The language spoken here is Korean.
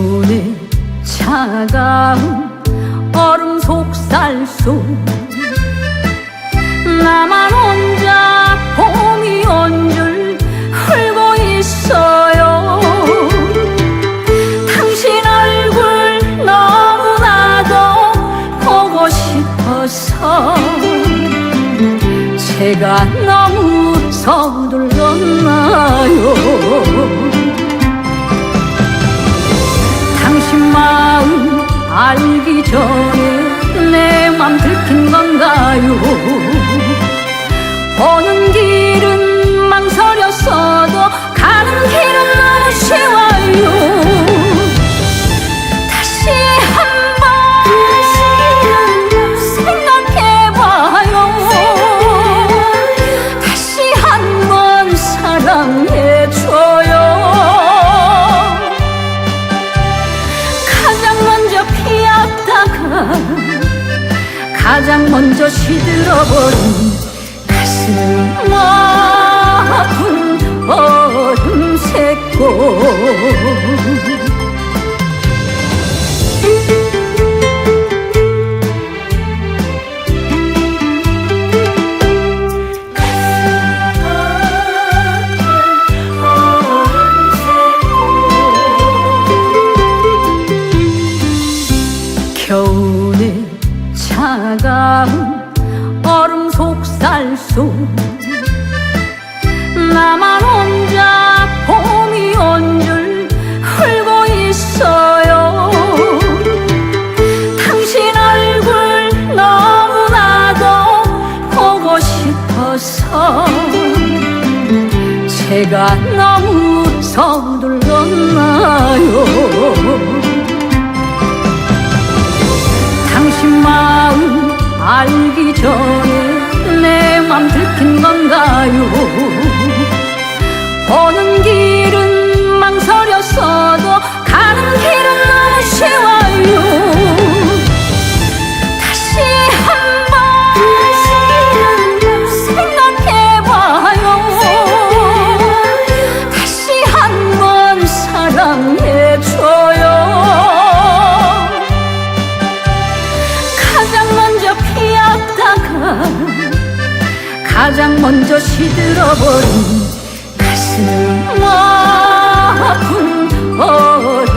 눈에 차가운 얼음 속살속. 나만 혼자 봄이 온 줄 흘고 있어요. 당신 얼굴 너무나도 보고 싶어서 제가 너무 서둘렀나요? 전에 내 맘 들킨 건가요 가장 먼저 시들어버린 가슴 아픈 어둠 새꽃 겨울의 차가운 얼음 속살 속. 나만 혼자 봄이 온줄 울고 있어요. 당신 얼굴 너무나도 보고 싶어서 제가 너무 서둘렀나요 알기 전에 내 맘 들킨 건가요 가장 먼저 시들어버린 가슴 아픈 새꽃